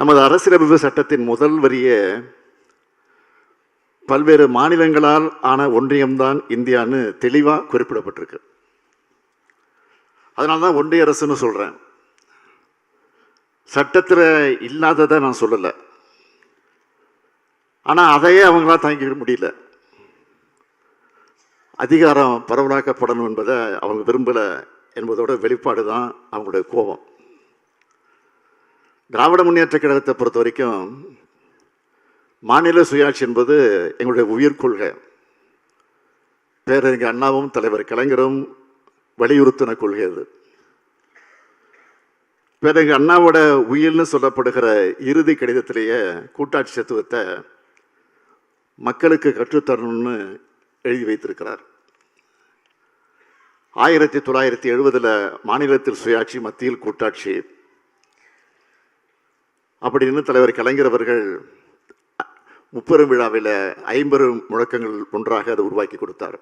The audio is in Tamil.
நமது அரசியலமைப்பு சட்டத்தின் முதல் வரியே பல்வேறு மாநிலங்களால் ஆன ஒன்றியம்தான் இந்தியான்னு தெளிவாக குறிப்பிடப்பட்டிருக்கு. அதனால தான் ஒன்றிய அரசுன்னு சொல்கிறேன் சட்டத்தில் இல்லாததை நான் சொல்லலை. ஆனால் அதையே அவங்களால் தாங்கிக்க முடியல. அதிகாரம் பரவலாக்கப்படணும் என்பதை அவங்க விரும்பலை என்பதோட வெளிப்பாடு தான் அவங்களுடைய கோபம். திராவிட முன்னேற்ற கழகத்தை பொறுத்த வரைக்கும் மாநில சுயாட்சி என்பது எங்களுடைய உயிர் கொள்கை. பேரறிஞர் அண்ணாவும் தலைவர் கலைஞரும் வலியுறுத்தின கொள்கை அது. பேரறிஞர் அண்ணாவோட உயிர்னு சொல்லப்படுகிற இறுதி கடிதத்திலேயே கூட்டாட்சி தத்துவத்தை மக்களுக்கு கற்றுத்தரணும்னு எழுதி வைத்திருக்கிறார். ஆயிரத்தி தொள்ளாயிரத்தி எழுபதில் மாநிலத்தில் சுயாட்சி மத்தியில் கூட்டாட்சி அப்படின்னு தலைவர் கலைஞர் அவர்கள் முப்பெரும் விழாவில் ஐம்பெரும் முழக்கங்கள் ஒன்றாக அதை உருவாக்கி கொடுத்தார்.